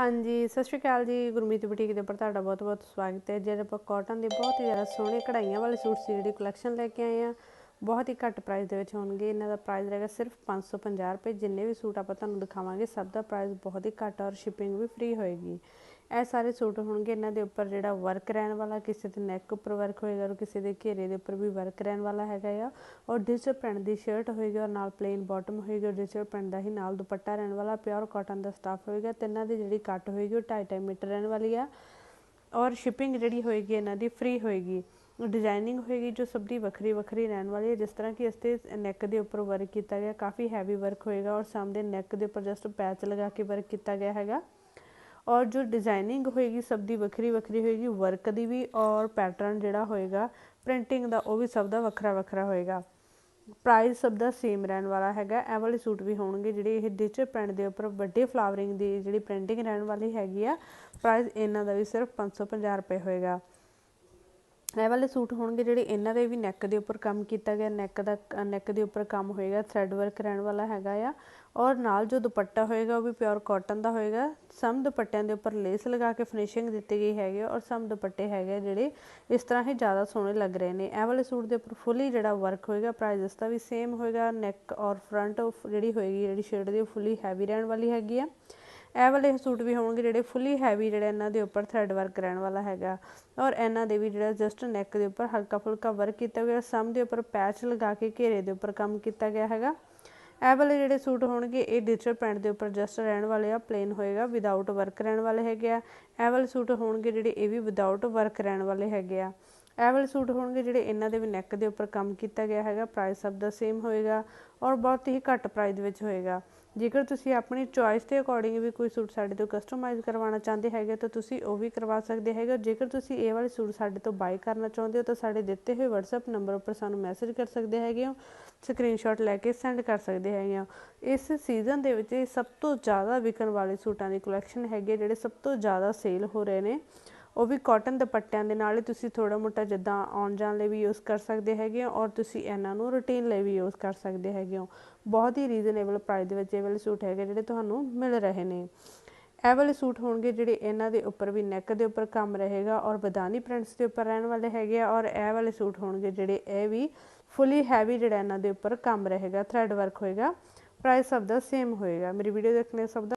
ਹਾਂਜੀ, ਸਤਿ ਸ਼੍ਰੀ ਅਕਾਲ ਜੀ, ਗੁਰਮੀਤ ਬੁਟੀਕ ਦੇ ਉੱਪਰ ਤੁਹਾਡਾ ਬਹੁਤ-ਬਹੁਤ ਸਵਾਗਤ ਹੈ। ਜਿਹੜੇ ਆਪਾਂ ਕਾਟਨ ਦੇ ਬਹੁਤ ਹੀ ਜ਼ਿਆਦਾ ਸੋਹਣੇ ਕਢਾਈਆਂ ਵਾਲੇ ਸੂਟ ਸੀ ਜਿਹੜੀ ਕਲੈਕਸ਼ਨ ਲੈ ਕੇ ਆਏ ਆ ਬਹੁਤ ਹੀ ਘੱਟ ਪ੍ਰਾਈਸ ਦੇ ਵਿੱਚ ਹੋਣਗੇ। ਇਹਨਾਂ ਦਾ ਪ੍ਰਾਈਸ ਰਹੇਗਾ ਸਿਰਫ 550 ਰੁਪਏ। ਜਿੰਨੇ ਵੀ ਸੂਟ ਆਪਾਂ ਤੁਹਾਨੂੰ ਦਿਖਾਵਾਂਗੇ, ਸਭ ਦਾ ਪ੍ਰਾਈਸ ਬਹੁਤ ਹੀ ਘੱਟ ਔਰ ਸ਼ਿਪਿੰਗ ਵੀ ਫ੍ਰੀ ਹੋਏਗੀ। ਇਹ ਸਾਰੇ ਸੂਟ ਹੋਣਗੇ ਇਹਨਾਂ ਦੇ ਉੱਪਰ ਜਿਹੜਾ ਵਰਕ ਰਹਿਣ ਵਾਲਾ, ਕਿਸੇ ਦੇ ਨੈਕ ਉੱਪਰ ਵਰਕ ਹੋਏਗਾ ਔਰ ਕਿਸੇ ਦੇ ਘੇਰੇ ਦੇ ਉੱਪਰ ਵੀ ਵਰਕ ਰਹਿਣ ਵਾਲਾ ਹੈਗਾ ਆ। ਔਰ ਡਿਜੀਟਲ ਪ੍ਰਿੰਟ ਦੀ ਸ਼ਰਟ ਹੋਏਗੀ ਔਰ ਨਾਲ ਪਲੇਨ ਬਾਟਮ ਹੋਏਗੀ ਔਰ ਡਿਜੀਟਲ ਪ੍ਰਿੰਟ ਦਾ ਹੀ ਨਾਲ ਦੁਪੱਟਾ ਰਹਿਣ ਵਾਲਾ ਪਿਓਰ ਕਾਟਨ ਦਾ ਸਟਾਫ ਹੋਏਗਾ। ਤਿੰਨਾਂ ਦੀ ਜਿਹੜੀ ਕੱਟ ਹੋਏਗੀ ਉਹ 2.5 ਮੀਟਰ ਰਹਿਣ ਵਾਲੀ ਆ। ਔਰ ਸ਼ਿਪਿੰਗ ਜਿਹੜੀ ਹੋਏਗੀ ਇਹਨਾਂ ਦੀ ਫ੍ਰੀ ਹੋਏਗੀ। ਡਿਜ਼ਾਈਨਿੰਗ ਹੋਏਗੀ ਜੋ ਸਭ ਦੀ ਵੱਖਰੀ ਵੱਖਰੀ ਰਹਿਣ ਵਾਲੀ ਹੈ। ਜਿਸ ਤਰ੍ਹਾਂ ਕਿ ਇਸ ਤੇ ਨੈਕ ਦੇ ਉੱਪਰ ਵਰਕ ਕੀਤਾ ਗਿਆ, ਕਾਫੀ ਹੈਵੀ ਵਰਕ ਹੋਏਗਾ ਔਰ ਸਾਹਮਣੇ ਨੈਕ ਦੇ ਉੱਪਰ ਜਸਟ ਪੈਚ ਲਗਾ ਕੇ ਵਰਕ ਕੀਤਾ ਗਿਆ ਹੈਗਾ। ਔਰ ਜੋ ਡਿਜ਼ਾਈਨਿੰਗ ਹੋਏਗੀ, ਸਭ ਦੀ ਵੱਖਰੀ ਵੱਖਰੀ ਹੋਏਗੀ ਵਰਕ ਦੀ ਵੀ ਔਰ ਪੈਟਰਨ ਜਿਹੜਾ ਹੋਏਗਾ ਪ੍ਰਿੰਟਿੰਗ ਦਾ ਉਹ ਵੀ ਸਭ ਦਾ ਵੱਖਰਾ ਵੱਖਰਾ ਹੋਏਗਾ। ਪ੍ਰਾਈਸ ਸਭ ਦਾ ਸੇਮ ਰਹਿਣ ਵਾਲਾ ਹੈਗਾ। ਇਹ ਵਾਲੇ ਸੂਟ ਵੀ ਹੋਣਗੇ ਜਿਹੜੇ ਇਹ ਡਿਜੀਟਲ ਪ੍ਰਿੰਟ ਦੇ ਉੱਪਰ ਵੱਡੇ ਫਲਾਵਰਿੰਗ ਦੀ ਜਿਹੜੀ ਪ੍ਰਿੰਟਿੰਗ ਰਹਿਣ ਵਾਲੀ ਹੈਗੀ ਆ। ਪ੍ਰਾਈਸ ਇਹਨਾਂ ਦਾ ਵੀ ਸਿਰਫ 550 ਰੁਪਏ ਹੋਏਗਾ। ਇਹ ਵਾਲੇ ਸੂਟ ਹੋਣਗੇ ਜਿਹੜੇ ਇਹਨਾਂ ਦੇ ਵੀ ਨੈਕ ਦੇ ਉੱਪਰ ਕੰਮ ਕੀਤਾ ਗਿਆ ਨੈਕ ਦਾ ਨੈਕ ਦੇ ਉੱਪਰ ਕੰਮ ਹੋਏਗਾ ਥ੍ਰੈਡ ਵਰਕ ਰਹਿਣ ਵਾਲਾ ਹੈਗਾ ਆ। ਔਰ ਨਾਲ ਜੋ ਦੁਪੱਟਾ ਹੋਏਗਾ ਉਹ ਵੀ ਪਿਓਰ ਕਾਟਨ ਦਾ ਹੋਏਗਾ। ਸਮ ਦੁਪੱਟਿਆਂ ਦੇ ਉੱਪਰ ਲੇਸ ਲਗਾ ਕੇ ਫਿਨਿਸ਼ਿੰਗ ਦਿੱਤੀ ਗਈ ਹੈਗੀ ਔਰ ਸਮ ਦੁਪੱਟੇ ਹੈਗੇ ਜਿਹੜੇ ਇਸ ਤਰ੍ਹਾਂ ਹੀ ਜ਼ਿਆਦਾ ਸੋਹਣੇ ਲੱਗ ਰਹੇ ਨੇ। ਇਹ ਵਾਲੇ ਸੂਟ ਦੇ ਉੱਪਰ ਫੁੱਲੀ ਜਿਹੜਾ ਵਰਕ ਹੋਏਗਾ ਪ੍ਰਾਈਸ ਇਸ ਦਾ ਵੀ ਸੇਮ ਹੋਏਗਾ ਨੈਕ ਔਰ ਫਰੰਟ ਜਿਹੜੀ ਹੋਏਗੀ, ਜਿਹੜੀ ਸ਼ੇਡ ਦੀ ਉਹ ਫੁੱਲੀ ਹੈਵੀ ਰਹਿਣ ਵਾਲੀ ਹੈਗੀ ਆ। ਇਹ ਵਾਲੇ ਸੂਟ ਵੀ ਹੋਣਗੇ ਜਿਹੜੇ ਫੁੱਲੀ ਹੈਵੀ ਜਿਹੜੇ ਇਹਨਾਂ ਦੇ ਉੱਪਰ ਥਰੈਡ ਵਰਕ ਰਹਿਣ ਵਾਲਾ ਹੈਗਾ। ਔਰ ਇਹਨਾਂ ਦੇ ਵੀ ਜਿਹੜਾ ਜਸਟ ਨੈਕ ਦੇ ਉੱਪਰ ਹਲਕਾ ਫੁਲਕਾ ਵਰਕ ਕੀਤਾ ਗਿਆ। ਸਮ ਦੇ ਉੱਪਰ ਪੈਚ ਲਗਾ ਕੇ ਘੇਰੇ ਦੇ ਉੱਪਰ ਕੰਮ ਕੀਤਾ ਗਿਆ ਹੈਗਾ। ਇਹ ਵਾਲੇ ਜਿਹੜੇ ਸੂਟ ਹੋਣਗੇ, ਇਹ ਡਿਜੀਟਲ ਪੈਂਟ ਦੇ ਉੱਪਰ ਜਸਟ ਰਹਿਣ ਵਾਲੇ ਆ ਪਲੇਨ ਹੋਏਗਾ ਵਿਦਆਊਟ ਵਰਕ ਰਹਿਣ ਵਾਲੇ ਹੈਗੇ ਆ। ਇਹ ਵਾਲੇ ਸੂਟ ਹੋਣਗੇ ਜਿਹੜੇ ਇਹ ਵੀ ਵਿਦਆਊਟ ਵਰਕ ਰਹਿਣ ਵਾਲੇ ਹੈਗੇ ਆ। ਇਹ ਵਾਲੇ ਸੂਟ ਹੋਣਗੇ ਜਿਹੜੇ ਇਹਨਾਂ ਦੇ ਵੀ ਨੈਕ ਦੇ ਉੱਪਰ ਕੰਮ ਕੀਤਾ ਗਿਆ ਹੈਗਾ। ਪ੍ਰਾਈਸ ਸਭ ਦਾ ਸੇਮ ਹੋਏਗਾ ਔਰ ਬਹੁਤ ਹੀ ਘੱਟ ਪ੍ਰਾਈਸ ਦੇ ਵਿੱਚ ਹੋਏਗਾ। ਜੇਕਰ ਤੁਸੀਂ ਆਪਣੀ ਚੋਇਸ ਦੇ ਅਕੋਰਡਿੰਗ ਵੀ ਕੋਈ ਸੂਟ ਸਾਡੇ ਤੋਂ ਕਸਟਮਾਈਜ਼ ਕਰਵਾਉਣਾ ਚਾਹੁੰਦੇ ਹੈਗੇ, ਤਾਂ ਤੁਸੀਂ ਉਹ ਵੀ ਕਰਵਾ ਸਕਦੇ ਹੈਗੇ। ਜੇਕਰ ਤੁਸੀਂ ਇਹ ਵਾਲੇ ਸੂਟ ਸਾਡੇ ਤੋਂ ਬਾਈ ਕਰਨਾ ਚਾਹੁੰਦੇ ਹੋ, ਤਾਂ ਸਾਡੇ ਦਿੱਤੇ ਹੋਏ WhatsApp ਨੰਬਰ ਉੱਪਰ ਸਾਨੂੰ ਮੈਸੇਜ ਕਰ ਸਕਦੇ ਹੈਗੇ ਹੋ ਸਕਰੀਨਸ਼ਾਟ ਲੈ ਕੇ ਸੈਂਡ ਕਰ ਸਕਦੇ ਹੈਗੇ ਹੋ। ਇਸ ਸੀਜ਼ਨ ਦੇ ਵਿੱਚ ਸਭ ਤੋਂ ਜ਼ਿਆਦਾ ਵਿਕਣ ਵਾਲੇ ਸੂਟਾਂ ਦੀ ਕਲੈਕਸ਼ਨ ਹੈਗੀ, ਜਿਹੜੇ ਸਭ ਤੋਂ ਜ਼ਿਆਦਾ ਸੇਲ ਹੋ ਰਹੇ ਨੇ। ਉਹ ਵੀ ਕਾਟਨ ਦੁਪੱਟਿਆਂ ਦੇ ਨਾਲ ਹੀ ਤੁਸੀਂ ਥੋੜਾ ਮੋਟਾ ਜਿੱਦਾਂ ਆਉਣ ਜਾਣ ਲਈ ਵੀ ਯੂਜ਼ ਕਰ ਸਕਦੇ ਹੈਗੇ ਹੋ ਔਰ ਤੁਸੀਂ ਇਹਨਾਂ ਨੂੰ ਰੂਟੀਨ ਲਈ ਵੀ ਯੂਜ਼ ਕਰ ਸਕਦੇ ਹੈਗੇ ਹੋ। ਬਹੁਤ ਹੀ ਰੀਜ਼ਨੇਬਲ ਪ੍ਰਾਈਸ ਦੇ ਵਿੱਚ ਇਹ ਵਾਲੇ ਸੂਟ ਹੈਗੇ ਜਿਹੜੇ ਤੁਹਾਨੂੰ ਮਿਲ ਰਹੇ ਨੇ। ਇਹ ਵਾਲੇ ਸੂਟ ਹੋਣਗੇ ਜਿਹੜੇ ਇਹਨਾਂ ਦੇ ਉੱਪਰ ਵੀ ਨੈਕ ਦੇ ਉੱਪਰ ਕੰਮ ਰਹੇਗਾ ਔਰ ਬਦਾਨੀ ਪ੍ਰਿੰਟਸ ਦੇ ਉੱਪਰ ਰਹਿਣ ਵਾਲੇ ਹੈਗੇ ਆ ਔਰ ਇਹ ਵਾਲੇ ਸੂਟ ਹੋਣਗੇ ਜਿਹੜੇ ਇਹ ਵੀ ਫੁੱਲੀ ਹੈਵੀ ਜਿਹੜਾ ਇਹਨਾਂ ਦੇ ਉੱਪਰ ਕੰਮ ਰਹੇਗਾ ਥ੍ਰੈਡ ਵਰਕ ਹੋਏਗਾ। ਪ੍ਰਾਈਸ ਸਭ ਦਾ ਸੇਮ ਹੋਏਗਾ। ਮੇਰੀ ਵੀਡੀਓ ਦੇਖਣੇ ਸਭ ਦਾ